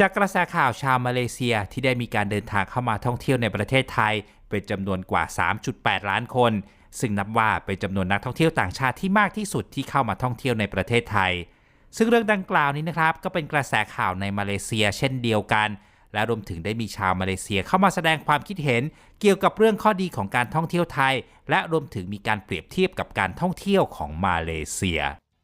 จากกระแสข่าวชาวมาเลเซียที่ได้มีการเดินทางเข้ามาท่องเที่ยวในประเทศไทย เป็นจำนวนกว่า 3.8 ล้านคน ซึ่งนับว่าเป็นจำนวนนักท่องเที่ยวต่างชาติที่มากที่สุดที่เข้ามาท่องเที่ยวในประเทศไทย ซึ่งเรื่องดังกล่าวนี้นะครับก็เป็นกระแสข่าวในมาเลเซียเช่นเดียวกัน และรวมถึงได้มีชาวมาเลเซียเข้ามาแสดงความคิดเห็น เกี่ยวกับเรื่องข้อดีของการท่องเที่ยวไทย และรวมถึงมีการเปรียบเทียบกับการท่องเที่ยวของมาเลเซีย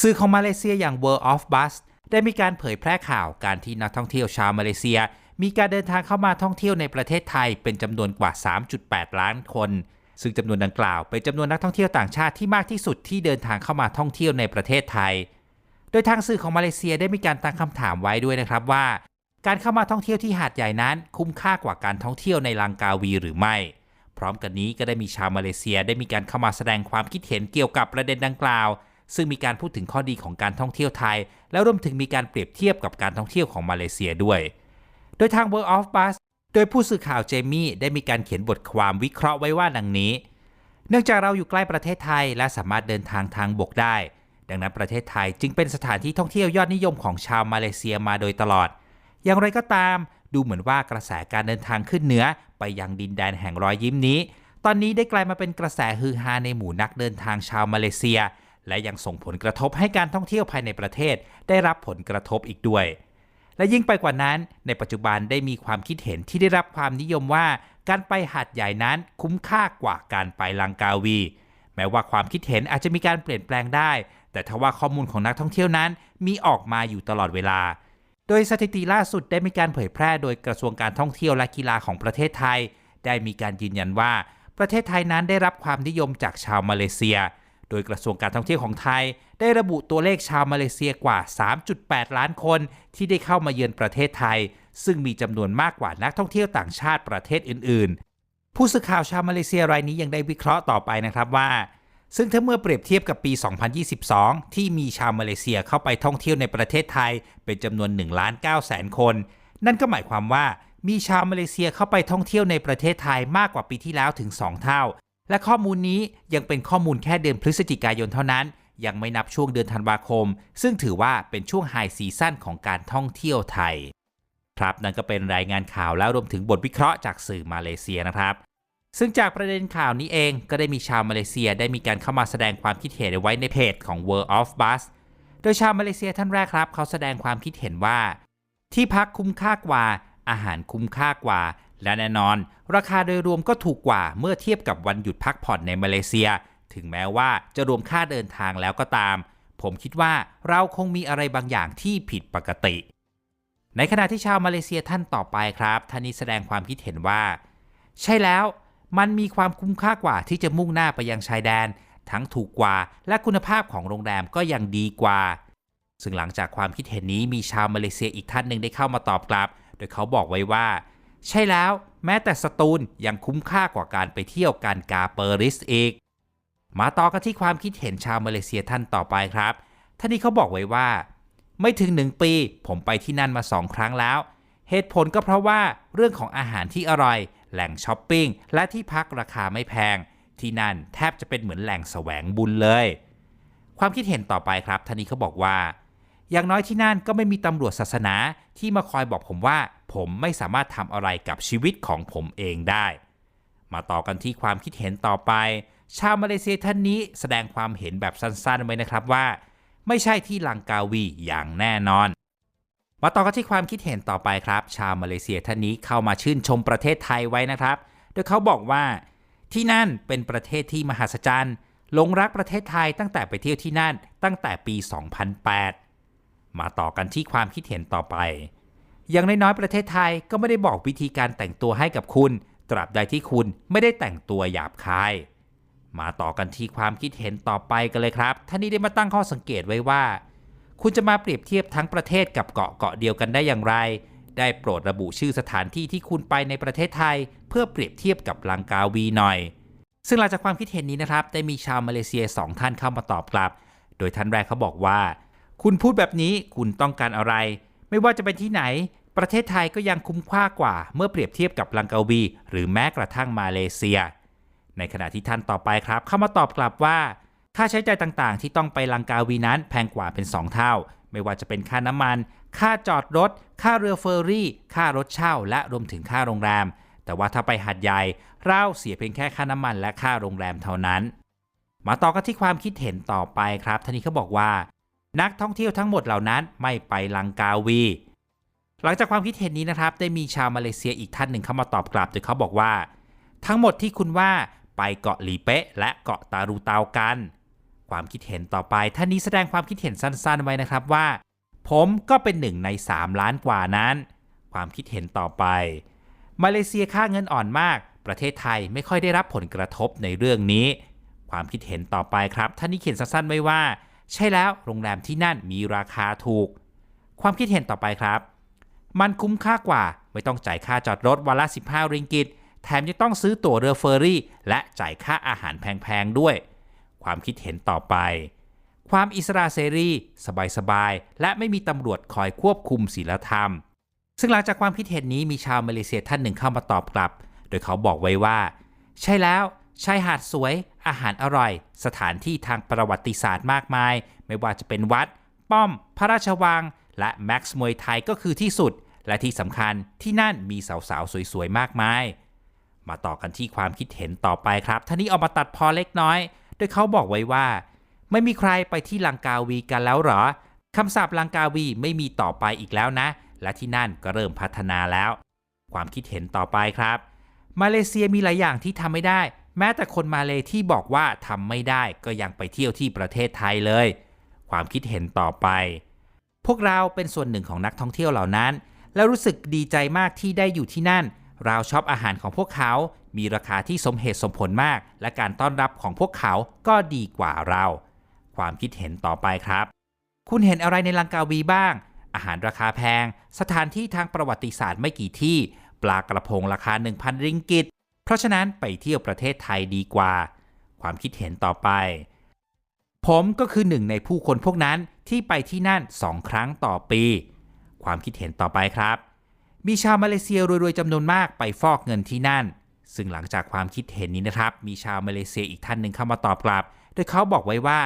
สื่อของมาเลเซียอย่าง World of Bus ได้มีการเผยแพร่ข่าวการที่นักท่องเที่ยวชาวมาเลเซีย มีการเดินทางเข้ามาท่องเที่ยวในประเทศไทยเป็นจำนวนกว่า 3.8 ล้านคน ซึ่งจำนวนดังกล่าวเป็นจำนวนนักท่องเที่ยวต่างชาติที่มากที่สุดที่เดินทางเข้ามาท่องเที่ยวในประเทศไทย โดยทางสื่อของมาเลเซียได้มีการตั้งคำถามไว้ด้วยนะครับว่า การเข้ามาท่องเที่ยวที่หาดใหญ่นั้น คุ้มค่ากว่าการท่องเที่ยวในลังกาวีหรือไม่ พร้อมกันนี้ก็ได้มีชาวมาเลเซียได้มีการเข้ามาแสดงความคิดเห็นเกี่ยวกับประเด็นดังกล่าว ซึ่งมีการพูดถึงข้อดีของการท่องเที่ยวไทย แล้วรวมถึงมีการเปรียบเทียบกับการท่องเที่ยวของมาเลเซียด้วย โดยทาง World of Bus โดยผู้สื่อข่าวเจมี่ได้มีการเขียนบทความวิเคราะห์ไว้ว่าดังนี้ เนื่องจากเราอยู่ใกล้ประเทศไทยและสามารถเดินทางทางบกได้ ดังนั้นประเทศไทยจึงเป็นสถานที่ท่องเที่ยวยอดนิยมของชาวมาเลเซียมาโดยตลอด อย่างไรก็ตาม ดูเหมือนว่ากระแสการเดินทางขึ้นเหนือไปยังดินแดนแห่งรอยยิ้มนี้ ตอนนี้ได้กลายมาเป็นกระแสฮือฮาในหมู่นักเดินทางชาวมาเลเซีย และยังส่งผลกระทบให้การท่องเที่ยวภายในประเทศได้รับผลกระทบอีกด้วย และยิ่งไปกว่านั้น ในปัจจุบันได้มีความคิดเห็นที่ได้รับความนิยมว่า การไปหาดใหญ่นั้นคุ้มค่ากว่าการไปลังกาวี แม้ว่าความคิดเห็นอาจจะมีการเปลี่ยนแปลงได้ แต่ทว่าข้อมูลของนักท่องเที่ยวนั้นมีออกมาอยู่ตลอดเวลา โดยสถิติล่าสุดได้มีการเผยแพร่โดยกระทรวงการท่องเที่ยวและกีฬาของประเทศไทย ได้มีการยืนยันว่า ประเทศไทยนั้นได้รับความนิยมจากชาวมาเลเซีย โดยกระทรวงการท่องเที่ยวของไทย ได้ระบุตัวเลขชาวมาเลเซียกว่า 3.8 ล้านคน ที่ได้เข้ามาเยือนประเทศไทย ซึ่งมีจำนวนมากกว่านักท่องเที่ยวต่างชาติประเทศอื่น ๆ ผู้สื่อข่าวชาวมาเลเซียรายนี้ยังได้วิเคราะห์ต่อไปนะครับว่า ซึ่งถ้าเมื่อเปรียบเทียบกับปี 2022 ที่มีชาวมาเลเซียเข้าไปท่องเที่ยวในประเทศไทย เป็นจำนวน1ล้าน9แสนคน นั่นก็หมายความว่ามีชาวมาเลเซียเข้าไปท่องเที่ยวในประเทศไทยมากกว่าปีที่แล้วถึง 2 เท่า และข้อมูลนี้ยังเป็นข้อมูลแค่เดือนพฤศจิกายนเท่านั้น ยังไม่นับช่วงเดือนธันวาคม ซึ่งถือว่าเป็นช่วงไฮซีซั่นของการท่องเที่ยวไทย ครับนั่นก็เป็นรายงานข่าวแล้วรวมถึงบทวิเคราะห์จากสื่อมาเลเซียนะครับ ซึ่งจากประเด็นข่าวนี้เองก็ได้มีชาวมาเลเซียได้มีการเข้ามาแสดงความคิดเห็นไว้ในเพจของ World of Bus โดยชาวมาเลเซียท่านแรกครับ เขาแสดงความคิดเห็นว่า ที่พักคุ้มค่ากว่าอาหารคุ้มค่ากว่า และแน่นอน ราคาโดยรวมก็ถูกกว่าเมื่อเทียบกับวันหยุดพักผ่อนในมาเลเซีย ถึงแม้ว่าจะรวมค่าเดินทางแล้วก็ตาม ผมคิดว่าเราคงมีอะไรบางอย่างที่ผิดปกติ ในขณะที่ชาวมาเลเซียท่านต่อไปครับท่านนี้แสดงความคิดเห็นว่า ใช่แล้ว มันมีความคุ้มค่ากว่าที่จะมุ่งหน้าไปยังชายแดน ทั้งถูกกว่า และคุณภาพของโรงแรมก็ยังดีกว่า ซึ่งหลังจากความคิดเห็นนี้มีชาวมาเลเซียอีกท่านหนึ่งได้เข้ามาตอบกลับ โดยเขาบอกไว้ว่า ใช่แล้วแม้แต่สตูลยังคุ้มค่ากว่าการไปเที่ยวกันกาเปอริสอีก มาต่อกันที่ความคิดเห็นชาวมาเลเซียท่านต่อไปครับ ท่านนี้เขาบอกไว้ว่า ไม่ถึงหนึ่งปี ผมไปที่นั่นมาสองครั้งแล้ว เหตุผลก็เพราะว่าเรื่องของอาหารที่อร่อย แหล่งช้อปปิ้ง และที่พักราคาไม่แพง ที่นั่นแทบจะเป็นเหมือนแหล่งแสวงบุญเลย ความคิดเห็นต่อไปครับท่านนี้เขาบอกว่า อย่างน้อยที่นั่นก็ไม่มีตำรวจศาสนาที่มาคอยบอกผมว่า ผมไม่สามารถทำอะไรกับชีวิตของผมเองได้ มาต่อกันที่ความคิดเห็นต่อไป ชาวมาเลเซียท่านนี้แสดงความเห็นแบบสั้นๆไว้นะครับว่า ไม่ใช่ที่ลังกาวีอย่างแน่นอน มาต่อกันที่ความคิดเห็นต่อไปครับ ชาวมาเลเซียท่านนี้เข้ามาชื่นชมประเทศไทยไว้นะครับ โดยเขาบอกว่า ที่นั่นเป็นประเทศที่มหัศจรรย์หลงรักประเทศไทยตั้งแต่ไปเที่ยวที่นั่นตั้งแต่ปี 2008 มาต่อกันที่ความคิดเห็นต่อไป อย่างน้อยๆประเทศไทยก็ไม่ได้บอกวิธีการแต่งตัวให้กับคุณ ตราบใดที่คุณไม่ได้แต่งตัวหยาบคาย มาต่อกันที่ความคิดเห็นต่อไปกันเลยครับ ท่านนี้ได้มาตั้งข้อสังเกตไว้ว่า คุณจะมาเปรียบเทียบทั้งประเทศกับเกาะเกาะเดียวกันได้อย่างไร ได้โปรดระบุชื่อสถานที่ที่คุณไปในประเทศไทย เพื่อเปรียบเทียบกับลังกาวีหน่อย ซึ่งหลังจากความคิดเห็นนี้นะครับ ได้มีชาวมาเลเซีย 2 ท่านเข้ามาตอบกลับ โดยท่านแรกเขาบอกว่า คุณพูดแบบนี้คุณต้องการอะไร ไม่ว่าจะเป็นที่ไหน ประเทศไทยก็ยังคุ้มค่ากว่า เมื่อเปรียบเทียบกับลังกาวี หรือแม้กระทั่งมาเลเซีย ในขณะที่ท่านต่อไปครับ เข้ามาตอบกลับว่า ค่าใช้จ่ายต่างๆ ที่ต้องไปลังกาวีนั้นแพงกว่าเป็น 2 เท่า ไม่ว่าจะเป็นค่าน้ำมัน ค่าจอดรถ ค่าเรือเฟอร์รี่ ค่ารถเช่า และรวมถึงค่าโรงแรม แต่ว่าถ้าไปหัดใหญ่เราเสียเพียงแค่ค่าน้ำมันและค่าโรงแรมเท่านั้น มาต่อกันที่ความคิดเห็นต่อไปครับท่านนี้เขาบอกว่า นักท่องเที่ยวทั้งหมดเหล่านั้นไม่ไปลังกาวี หลังจากความคิดเห็นนี้นะครับ ได้มีชาวมาเลเซียอีกท่านหนึ่งเข้ามาตอบกลับโดยเขาบอกว่า ทั้งหมดที่คุณว่าไปเกาะหลีเป๊ะ และเกาะตารูเตากัน ความคิดเห็นต่อไปท่านนี้แสดงความคิดเห็นสั้นๆ ไว้นะครับว่า ผมก็เป็นหนึ่งใน 3 ล้านกว่านั้น ความคิดเห็นต่อไป มาเลเซียค่าเงินอ่อนมาก ประเทศไทยไม่ค่อยได้รับผลกระทบในเรื่องนี้ ความคิดเห็นต่อไปครับ ท่านนี้เขียนสั้นๆไว้ว่า ใช่แล้วโรงแรมที่นั่นมีราคาถูก ความคิดเห็นต่อไปครับ มันคุ้มค่ากว่าไม่ต้องจ่ายค่าจอดรถวันละ 15 ริงกิต แถมยังต้องซื้อตั๋วเรือเฟอร์รี่ และจ่ายค่าอาหารแพงๆด้วย ความคิดเห็นต่อไป ความอิสระเสรี สบายๆ และไม่มีตำรวจคอยควบคุมศีลธรรม ซึ่งหลังจากความคิดเห็นนี้มีชาวมาเลเซียท่านหนึ่งเข้ามาตอบกลับ โดยเขาบอกไว้ว่า ใช่แล้ว ชายหาดสวย อาหารอร่อย สถานที่ทางประวัติศาสตร์มากมาย ไม่ว่าจะเป็นวัด ป้อม พระราชวัง และแม็กซ์มวยไทยก็คือที่สุด และที่สำคัญที่นั่นมีสาวๆ สวยๆ มากมาย มาต่อกันที่ความคิดเห็นต่อไปครับท่านี้เอามาตัดพอเล็กน้อย โดยเขาบอกไว้ว่า ไม่มีใครไปที่ลังกาวีกันแล้วหรอคำสาปลังกาวีไม่มีต่อไปอีกแล้วนะ และที่นั่นก็เริ่มพัฒนาแล้ว ความคิดเห็นต่อไปครับ มาเลเซียมีหลายอย่างที่ทำไม่ได้ แม้แต่คนมาเลที่บอกว่าทำไม่ได้ก็ยังไปเที่ยวที่ประเทศไทยเลย ความคิดเห็นต่อไป พวกเราเป็นส่วนหนึ่งของนักท่องเที่ยวเหล่านั้น แล้วรู้สึกดีใจมากที่ได้อยู่ที่นั่น เราชอบอาหารของพวกเขา มีราคาที่สมเหตุสมผลมาก และการต้อนรับของพวกเขาก็ดีกว่าเรา ความคิดเห็นต่อไปครับ คุณเห็นอะไรในลังกาวีบ้าง อาหารราคาแพง สถานที่ทางประวัติศาสตร์ไม่กี่ที่ ปลากระพงราคา 1,000 ริงกิต เพราะฉะนั้นไปเที่ยวประเทศไทยดีกว่า ความคิดเห็นต่อไป ผมก็คือหนึ่งในผู้คนพวกนั้นที่ไปที่นั่นสองครั้งต่อปี ความคิดเห็นต่อไปครับ มีชาวมาเลเซียรวยๆจำนวนมากไปฟอกเงินที่นั่น ซึ่งหลังจากความคิดเห็นนี้นะครับ มีชาวมาเลเซียอีกท่านหนึ่งเข้ามาตอบกลับ โดยเขาบอกไว้ว่า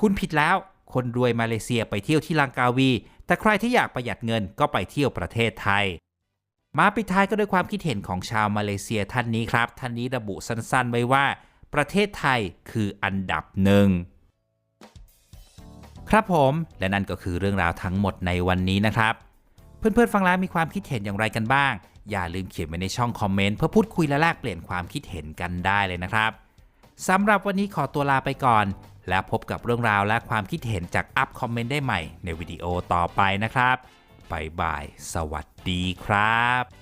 คุณผิดแล้วคนรวยมาเลเซียไปเที่ยวที่ลังกาวี แต่ใครที่อยากประหยัดเงินก็ไปเที่ยวประเทศไทย มาปิดท้ายก็ด้วยความคิดเห็นของชาวมาเลเซียท่านนี้ครับ ท่านนี้ระบุสั้นๆ ไว้ว่า ประเทศไทยคืออันดับหนึ่งครับผม และนั่นก็คือเรื่องราวทั้งหมดในวันนี้นะครับ เพื่อนๆฟังแล้วมีความคิดเห็นอย่างไรกันบ้าง อย่าลืมเขียนไว้ในช่องคอมเมนต์เพื่อพูดคุยและแลกเปลี่ยนความคิดเห็นกันได้เลยนะครับสำหรับวันนี้ขอตัวลาไปก่อน แล้วพบกับเรื่องราวและความคิดเห็นจากอัพคอมเมนต์ได้ใหม่ในวิดีโอต่อไปนะครับบายบาย สวัส ดีครับ